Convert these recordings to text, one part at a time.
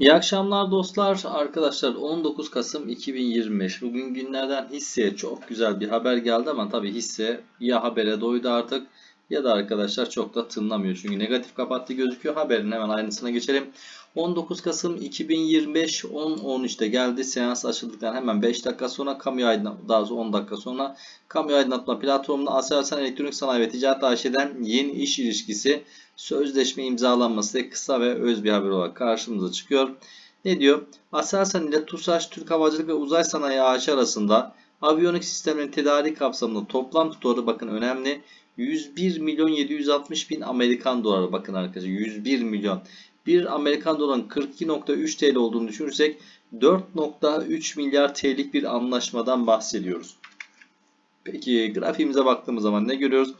İyi akşamlar dostlar. Arkadaşlar 19 Kasım 2025. Bugün günlerden hisseye çok güzel bir haber geldi ama tabi hisse ya habere doydu artık ya da arkadaşlar çok da tınlamıyor. Çünkü negatif kapattı gözüküyor. Haberin hemen ayrıntısına geçelim. 19 Kasım 2025 10.13'te geldi. Seans açıldıktan hemen 5 dakika sonra kamu aydınlatma daha sonra 10 dakika sonra kamu aydınlatma platformunda Aselsan Elektronik Sanayi ve Ticaret AŞ'den yeni iş ilişkisi sözleşme imzalanması kısa ve öz bir haber olarak karşımıza çıkıyor. Ne diyor? Aselsan ile TUSAŞ Türk Havacılık ve Uzay Sanayi AŞ arasında aviyonik sistemlerin tedarik kapsamında toplam tutarı bakın önemli. 101 milyon 760 bin Amerikan doları bakın arkadaşlar 101 milyon. Bir Amerikan dolarının 42.3 TL olduğunu düşünürsek 4.3 milyar TL'lik bir anlaşmadan bahsediyoruz. Peki grafiğimize baktığımız zaman ne görüyoruz?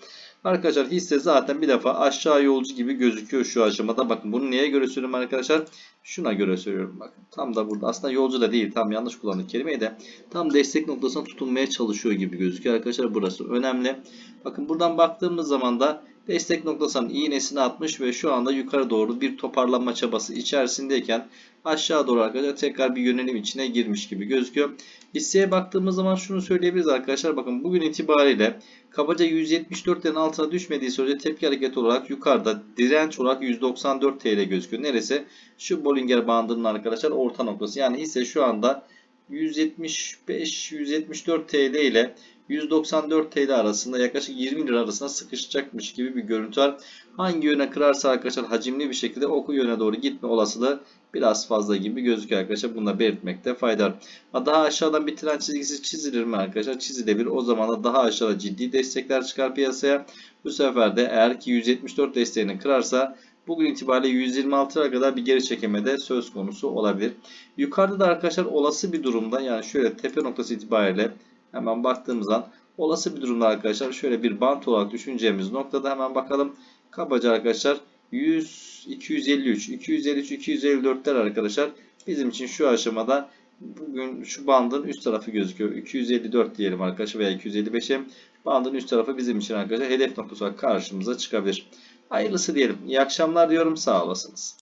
Arkadaşlar hisse zaten bir defa aşağı yolcu gibi gözüküyor şu aşamada. Bakın bunu neye göre söylüyorum arkadaşlar? Şuna göre söylüyorum bakın. Tam da burada aslında yolcu da değil. Tam yanlış kullandık kelimeyi de. Tam destek noktasına tutunmaya çalışıyor gibi gözüküyor arkadaşlar. Burası önemli. Bakın buradan baktığımız zaman da destek noktasının iğnesini atmış ve şu anda yukarı doğru bir toparlanma çabası içerisindeyken aşağı doğru arkadaşlar tekrar bir yönelim içine girmiş gibi gözüküyor. Hisseye baktığımız zaman şunu söyleyebiliriz arkadaşlar. Bakın bugün itibariyle kabaca 174'lerin altına düşmediği sürece tepki hareketi olarak yukarıda direnç olarak 194 TL gözüküyor. Neresi? Şu Bollinger bandının arkadaşlar orta noktası. Yani hisse şu anda 175-174 TL ile 194 TL arasında yaklaşık 20 lira arasında sıkışacakmış gibi bir görüntü var. Hangi yöne kırarsa arkadaşlar hacimli bir şekilde oku yöne doğru gitme olasılığı biraz fazla gibi gözüküyor arkadaşlar. Bunu da belirtmekte fayda var. Daha aşağıdan bir trend çizgisi çizilir mi arkadaşlar? Çizilebilir. O zaman da daha aşağıda ciddi destekler çıkar piyasaya. Bu sefer de eğer ki 174 desteğini kırarsa bugün itibariyle 126 lira kadar bir geri çekimede söz konusu olabilir. Yukarıda da arkadaşlar olası bir durumda yani şöyle tepe noktası itibariyle hemen baktığımız zaman olası bir durumda arkadaşlar şöyle bir bant olarak düşüneceğimiz noktada hemen bakalım. Kabaca arkadaşlar 100, 253, 253, 254'ler arkadaşlar bizim için şu aşamada bugün şu bandın üst tarafı gözüküyor. 254 diyelim arkadaşlar veya 255'e bandın üst tarafı bizim için arkadaşlar hedef noktası olarak karşımıza çıkabilir. Hayırlısı diyelim. İyi akşamlar diyorum. Sağ olasınız.